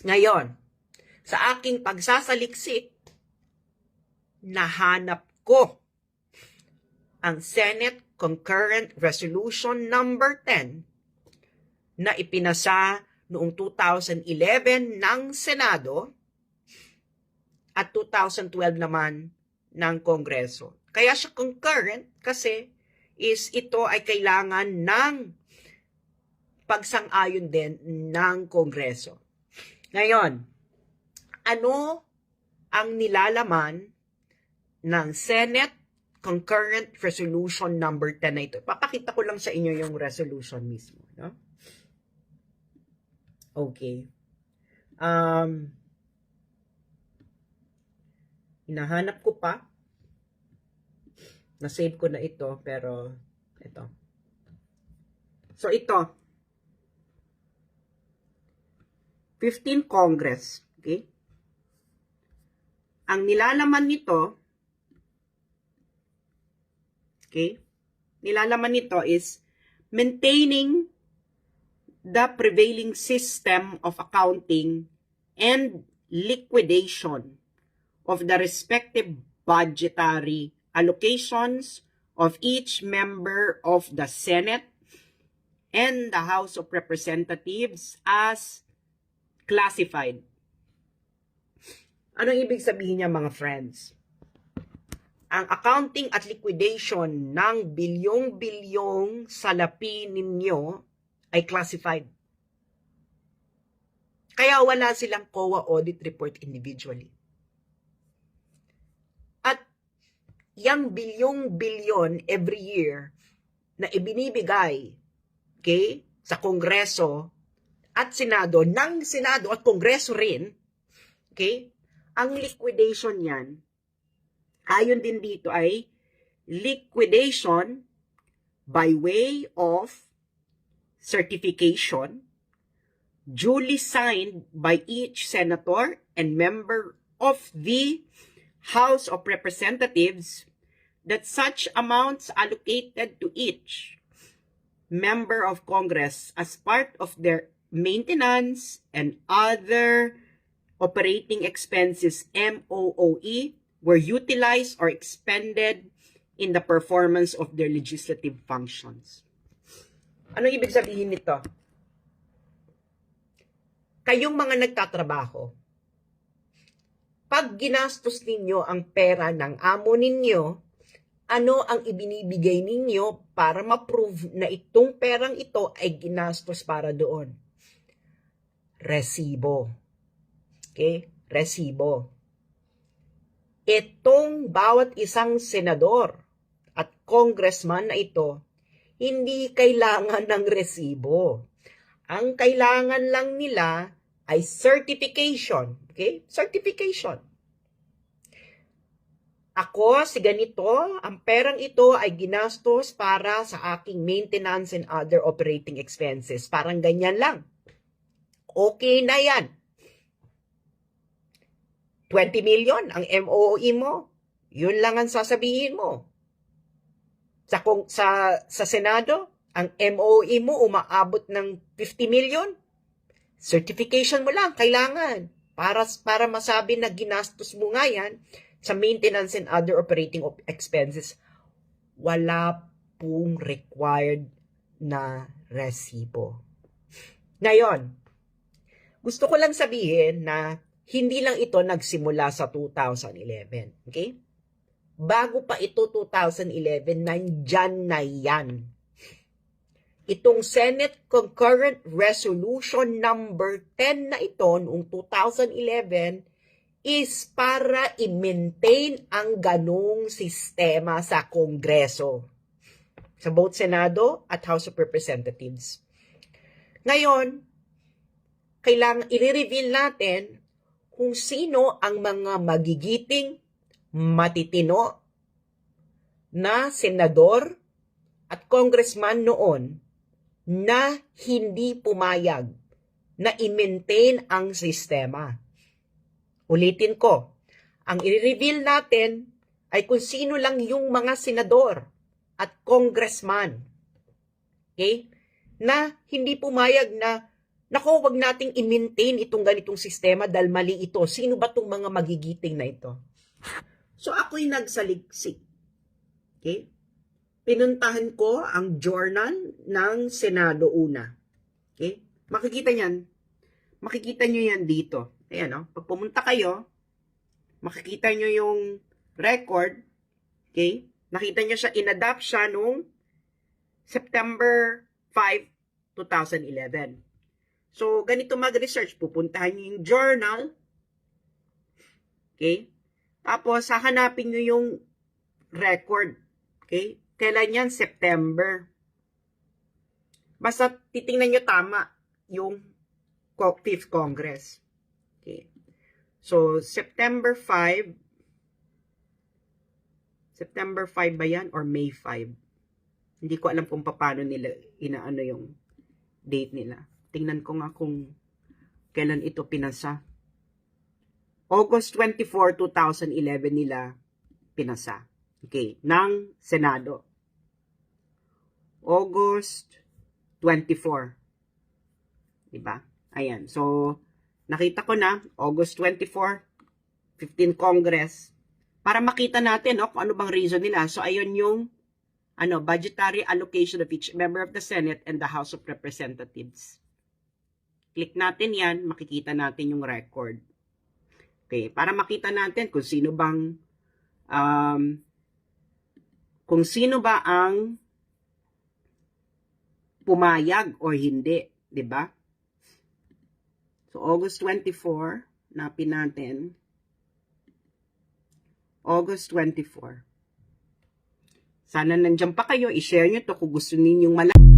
Ngayon, sa aking pagsasaliksik, nahanap ko ang Senate Concurrent Resolution number 10 na ipinasa noong 2011 ng Senado at 2012 naman ng Kongreso. Kaya siya concurrent kasi is ito ay kailangan ng pagsang-ayon din ng Kongreso. Ngayon, ano ang nilalaman ng Senate Concurrent Resolution number 10 na ito? Papakita ko lang sa inyo yung resolution mismo. No? Okay. Um, hinahanap ko pa. Na-save ko na ito, pero ito. So, ito. 15 Congress. Okay? Ang nilalaman nito, okay, nilalaman nito is maintaining the prevailing system of accounting and liquidation of the respective budgetary allocations of each member of the Senate and the House of Representatives as classified. Anong ibig sabihin niya mga friends? Ang accounting at liquidation ng bilyong-bilyong salapi ninyo ay classified. Kaya wala silang COA audit report individually. At yung bilyong-bilyon every year na ibinibigay okay, sa Kongreso at Senado, ng Senado at Kongreso rin, okay, ang liquidation niyan, ayon din dito ay liquidation by way of certification duly signed by each senator and member of the House of Representatives that such amounts allocated to each member of Congress as part of their maintenance and other operating expenses MOOE were utilized or expended in the performance of their legislative functions. Ano ibig sabihin nito? Kayong mga nagtatrabaho, pag ginastos ninyo ang pera ng amo ninyo, ano ang ibinibigay ninyo para ma-prove na itong perang ito ay ginastos para doon? Resibo. Okay? Resibo. Itong bawat isang senador at congressman na ito, hindi kailangan ng resibo. Ang kailangan lang nila ay certification. Okay? Certification. Ako, si ganito, ang perang ito ay ginastos para sa aking maintenance and other operating expenses. Parang ganyan lang. Okay na yan. 20 million ang MOE mo. Yun lang ang sasabihin mo. Sa, kung, sa, sa Senado, ang MOE mo umaabot ng 50 million. Certification mo lang, kailangan. Para, para masabi na ginastos mo nga yan sa maintenance and other operating op- expenses. Wala pong required na resibo. Ngayon, gusto ko lang sabihin na hindi lang ito nagsimula sa 2011. Okay? Bago pa ito 2011, nandyan na yan. Itong Senate Concurrent Resolution number 10 na ito noong 2011 is para i-maintain ang ganong sistema sa Kongreso. Sa both Senado at House of Representatives. Ngayon, kailangan i-reveal natin kung sino ang mga magigiting, matitino na senador at congressman noon na hindi pumayag na i-maintain ang sistema. Ulitin ko, ang i-reveal natin ay kung sino lang yung mga senador at congressman okay, na hindi pumayag na Nako, wag nating i-maintain itong ganitong sistema dahil mali ito. Sino ba tong mga magigiting na ito? So ako'y nagsaliksik. Okay? Pinuntahan ko ang journal ng Senado una. Okay? Makikita niyan. Makikita nyo yan dito. Ayan, no? Pag pumunta kayo, makikita nyo yung record. Okay? Nakita nyo siya, inadapt siya noong September 5, 2011. So, ganito mag-research. Pupuntahan nyo yung journal. Okay? Tapos, hahanapin nyo yung record. Okay? Kailan yan? September. Basta titingnan nyo tama yung co- Fifth Congress. Okay. So, September 5, September 5 ba yan or May 5? Hindi ko alam kung paano nila inaano yung date nila. Tingnan ko nga kung kailan ito pinasa. August 24, 2011 nila pinasa. Okay, ng Senado. August 24. Diba? Ayan. So, nakita ko na, August 24, 15 Congress. Para makita natin, no, kung ano bang reason nila. So, ayun yung ano, budgetary allocation of each member of the Senate and the House of Representatives. Click natin yan, makikita natin yung record. Okay, para makita natin kung sino bang um, kung sino ba ang pumayag o hindi, 'di ba? So August 24, napin natin. August 24. Sana nandiyan pa kayo, i-share nyo to kung gusto ninyong malaman.